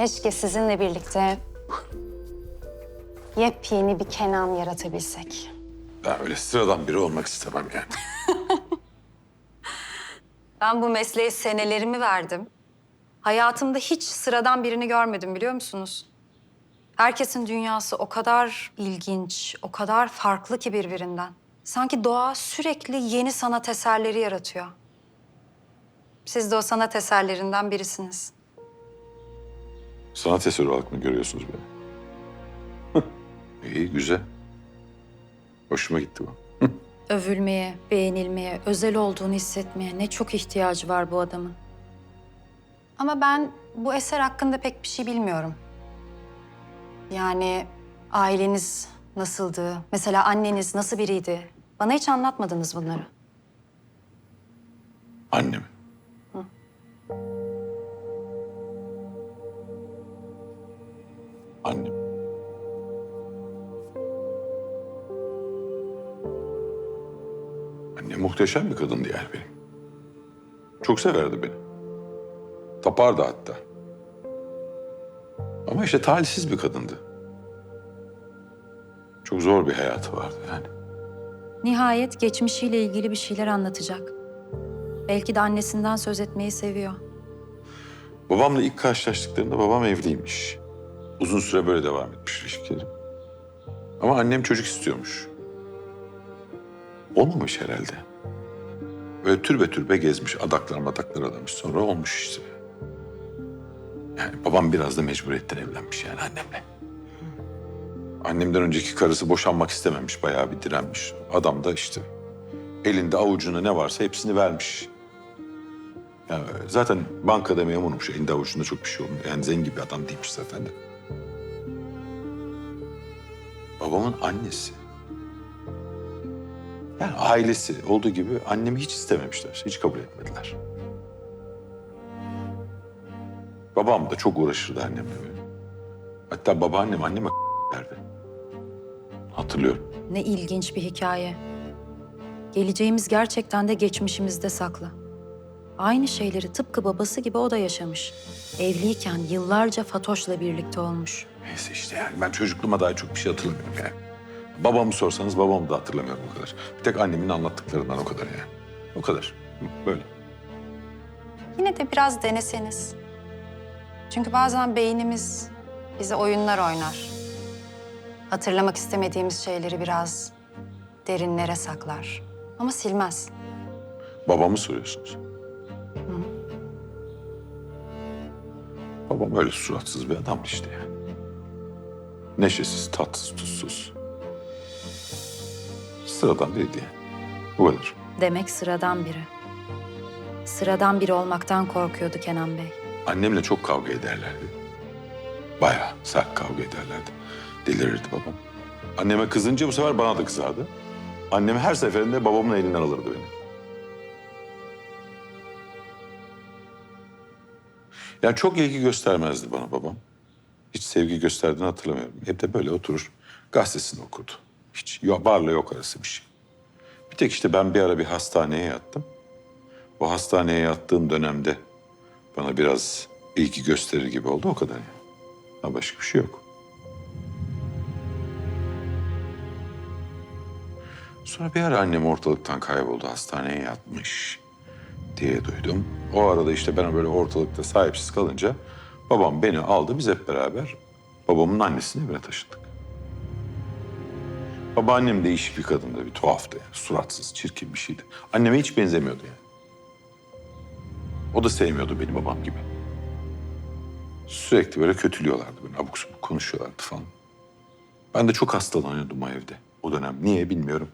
Keşke sizinle birlikte yepyeni bir Kenan yaratabilsek. Ben öyle sıradan biri olmak istemem yani. Ben bu mesleğe senelerimi verdim. Hayatımda hiç sıradan birini görmedim biliyor musunuz? Herkesin dünyası o kadar ilginç, o kadar farklı ki birbirinden. Sanki doğa sürekli yeni sanat eserleri yaratıyor. Siz de o sanat eserlerinden birisiniz. Sanat eseri olarak mı görüyorsunuz beni? İyi, güzel. Hoşuma gitti bu. Övülmeye, beğenilmeye, özel olduğunu hissetmeye ne çok ihtiyacı var bu adamın. Ama ben bu eser hakkında pek bir şey bilmiyorum. Yani aileniz nasıldı? Mesela anneniz nasıl biriydi? Bana hiç anlatmadınız bunları. Annem. Annem. Annem muhteşem bir kadındı yani benim. Çok severdi beni. Tapardı hatta. Ama işte talihsiz bir kadındı. Çok zor bir hayatı vardı yani. Nihayet geçmişiyle ilgili bir şeyler anlatacak. Belki de annesinden söz etmeyi seviyor. Babamla ilk karşılaştıklarında babam evliymiş. Uzun süre böyle devam etmiş ilişkileri. Ama annem çocuk istiyormuş. Olmamış herhalde. Böyle türbe türbe gezmiş, adaklar madaklar adamış. Sonra olmuş işte. Yani babam biraz da mecburiyetten evlenmiş yani annemle. Annemden önceki karısı boşanmak istememiş, bayağı bir direnmiş. Adam da işte elinde avucunda ne varsa hepsini vermiş. Yani zaten bankada memurmuş. Elinde avucunda çok bir şey olmuyor. Yani zengin bir adam değilmiş zaten de. Babamın annesi. Yani ailesi olduğu gibi annemi hiç istememişler. Hiç kabul etmediler. Babam da çok uğraşırdı annemle. Hatta babaannem anneme derdi. Hatırlıyorum. Ne ilginç bir hikaye. Geleceğimiz gerçekten de geçmişimizde saklı. Aynı şeyleri tıpkı babası gibi o da yaşamış. Evliyken yıllarca Fatoş'la birlikte olmuş. Neyse işte yani ben çocukluğuma daha çok bir şey hatırlamıyorum yani. Babamı sorsanız babamı da hatırlamıyorum o kadar. Bir tek annemin anlattıklarından o kadar yani. O kadar. Böyle. Yine de biraz deneseniz. Çünkü bazen beynimiz bize oyunlar oynar. Hatırlamak istemediğimiz şeyleri biraz derinlere saklar. Ama silmez. Babamı soruyorsunuz. Babam öyle suratsız bir adamdı işte yani. Neşesiz, tatsız, tuzsuz. Sıradan biriydi yani. Bu kadar. Demek sıradan biri. Sıradan biri olmaktan korkuyordu Kenan Bey. Annemle çok kavga ederlerdi. Bayağı sert kavga ederlerdi. Delirirdi babam. Anneme kızınca bu sefer bana da kızardı. Annem her seferinde babamın elinden alırdı beni. Yani çok ilgi göstermezdi bana babam. Hiç sevgi gösterdiğini hatırlamıyorum. Hep de böyle oturur, gazetesini okurdu. Hiç yo- varla yok arası bir şey. Bir tek işte ben bir ara bir hastaneye yattım. O hastaneye yattığım dönemde bana biraz ilgi gösterir gibi oldu o kadar yani. Ha başka bir şey yok. Sonra bir ara annem ortalıktan kayboldu, hastaneye yatmış diye duydum. O arada işte ben böyle ortalıkta sahipsiz kalınca babam beni aldı, biz hep beraber babamın annesinin evine taşındık. Babaannem değişik bir kadındı, bir tuhaftı yani. Suratsız, çirkin bir şeydi. Anneme hiç benzemiyordu yani. O da sevmiyordu beni babam gibi. Sürekli böyle kötülüyorlardı beni, abuk subuk konuşuyorlardı falan. Ben de çok hastalanıyordum o evde o dönem. Niye bilmiyorum.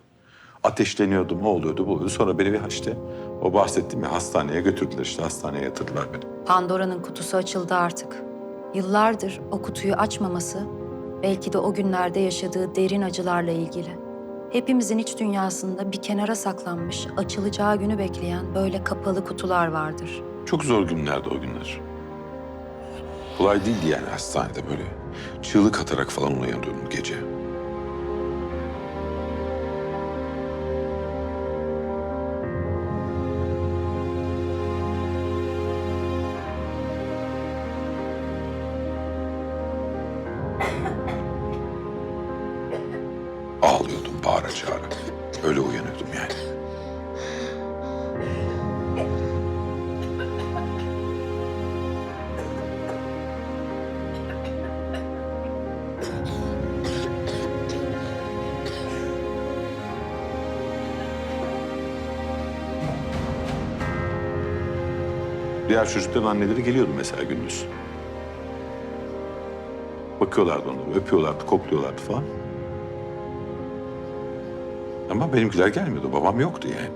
Ateşleniyordum, ne oluyordu, bu oluyordu. Sonra beni bir işte o bahsettiğim ya hastaneye götürdüler işte, hastaneye yatırdılar beni. Pandora'nın kutusu açıldı artık. Yıllardır o kutuyu açmaması belki de o günlerde yaşadığı derin acılarla ilgili. Hepimizin iç dünyasında bir kenara saklanmış, açılacağı günü bekleyen böyle kapalı kutular vardır. Çok zor günlerdi o günler. Kolay değildi yani hastanede böyle çığlık atarak falan uyanıyordum gece. Bağıra çağıra. Öyle uyanıyordum yani. Diğer çocukların anneleri geliyordu mesela gündüz. Bakıyorlardı onlara, öpüyorlardı, kokluyorlardı falan. Ama benimkiler gelmiyordu. Babam yoktu yani.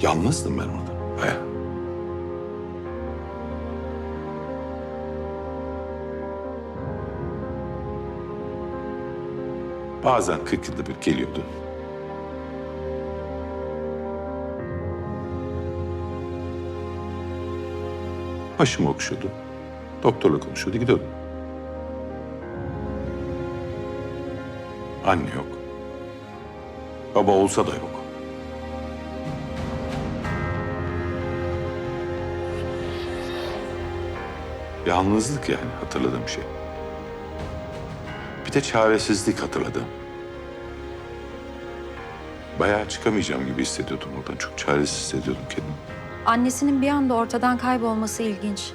Yalnızdım ben orada. Baya. Bazen 40 yılda bir geliyordu. Başımı okşuyordu. Doktorla konuşuyordu, gidiyordu. Anne yok. Baba olsa da yok. Yalnızlık yani hatırladığım şey. Bir de çaresizlik hatırladım. Bayağı çıkamayacağım gibi hissediyordum oradan. Çok çaresiz hissediyordum kendimi. Annesinin bir anda ortadan kaybolması ilginç.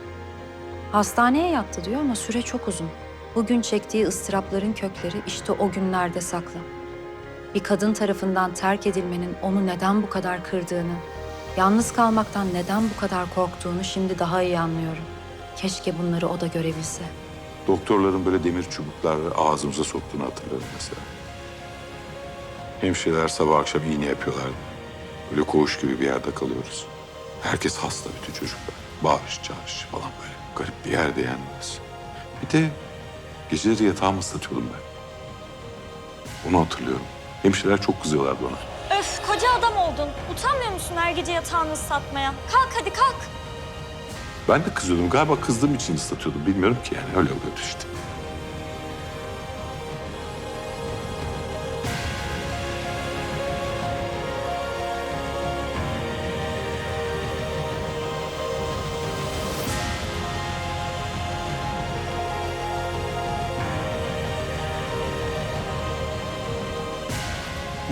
Hastaneye yattı diyor ama süre çok uzun. Bugün çektiği ıstırapların kökleri işte o günlerde saklı. Bir kadın tarafından terk edilmenin onu neden bu kadar kırdığını, yalnız kalmaktan neden bu kadar korktuğunu şimdi daha iyi anlıyorum. Keşke bunları o da görebilse. Doktorların böyle demir çubuklarla ağzımıza soktuğunu hatırlarım mesela. Hemşireler sabah akşam iğne yapıyorlardı. Böyle koğuş gibi bir yerde kalıyoruz. Herkes hasta bütün çocuklar. Bağırış çağırış falan böyle. Garip bir yerde burası. Bir de geceleri yatağımı ıslatıyordum ben. Onu hatırlıyorum. Hemşireler çok kızıyorlardı ona. Öf koca adam oldun. Utanmıyor musun her gece yatağını ıslatmaya? Kalk hadi kalk. Ben de kızıyordum. Galiba kızdığım için ıslatıyordum. Bilmiyorum ki yani. Öyle oluyordu işte.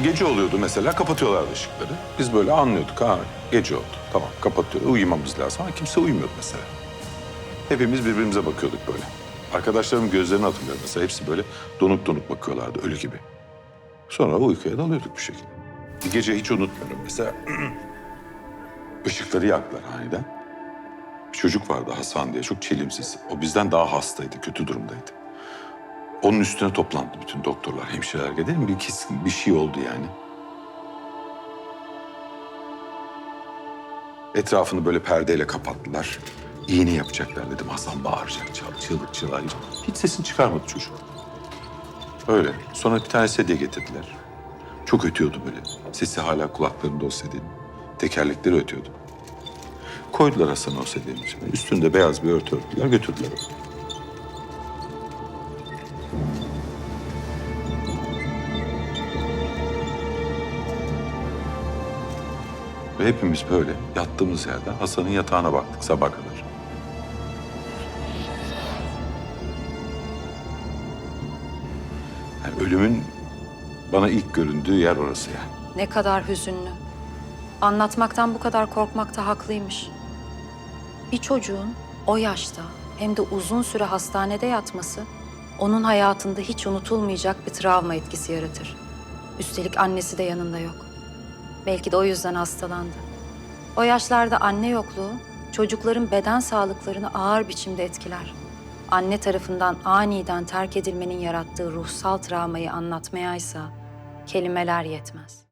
Gece oluyordu mesela kapatıyorlardı ışıkları. Biz böyle anlıyorduk ha gece oldu. Tamam kapatıyor uyumamız lazım ama kimse uyumuyordu mesela. Hepimiz birbirimize bakıyorduk böyle. Arkadaşlarımın gözlerini hatırlıyorum mesela hepsi böyle donuk donuk bakıyorlardı ölü gibi. Sonra uykuya dalıyorduk bir şekilde. Bir gece hiç unutmuyorum mesela ışıkları yaktılar aniden. Bir çocuk vardı Hasan diye çok çelimsiz. O bizden daha hastaydı, kötü durumdaydı. Onun üstüne toplandı bütün doktorlar, hemşireler. Dedim bir kesin bir şey oldu yani. Etrafını böyle perdeyle kapattılar. İğne yapacaklar dedim. Hasan bağıracak, çal, çığlık çığlayacak. Hiç sesini çıkarmadı çocuk. Öyle. Sonra bir tane sedye getirdiler. Çok ötüyordu böyle. Sesi hala kulaklarında o sedyenin. Tekerlekleri ötüyordu. Koydular Hasan'ı o sedyenin içine. Üstünde beyaz bir örtü örtüler, götürdüler onu. Ve hepimiz böyle yattığımız yerden Hasan'ın yatağına baktık sabah kadar. Yani ölümün bana ilk göründüğü yer orası yani. Ne kadar hüzünlü. Anlatmaktan bu kadar korkmakta haklıymış. Bir çocuğun o yaşta hem de uzun süre hastanede yatması onun hayatında hiç unutulmayacak bir travma etkisi yaratır. Üstelik annesi de yanında yok. Belki de o yüzden hastalandı. O yaşlarda anne yokluğu çocukların beden sağlıklarını ağır biçimde etkiler. Anne tarafından aniden terk edilmenin yarattığı ruhsal travmayı anlatmaya ise kelimeler yetmez.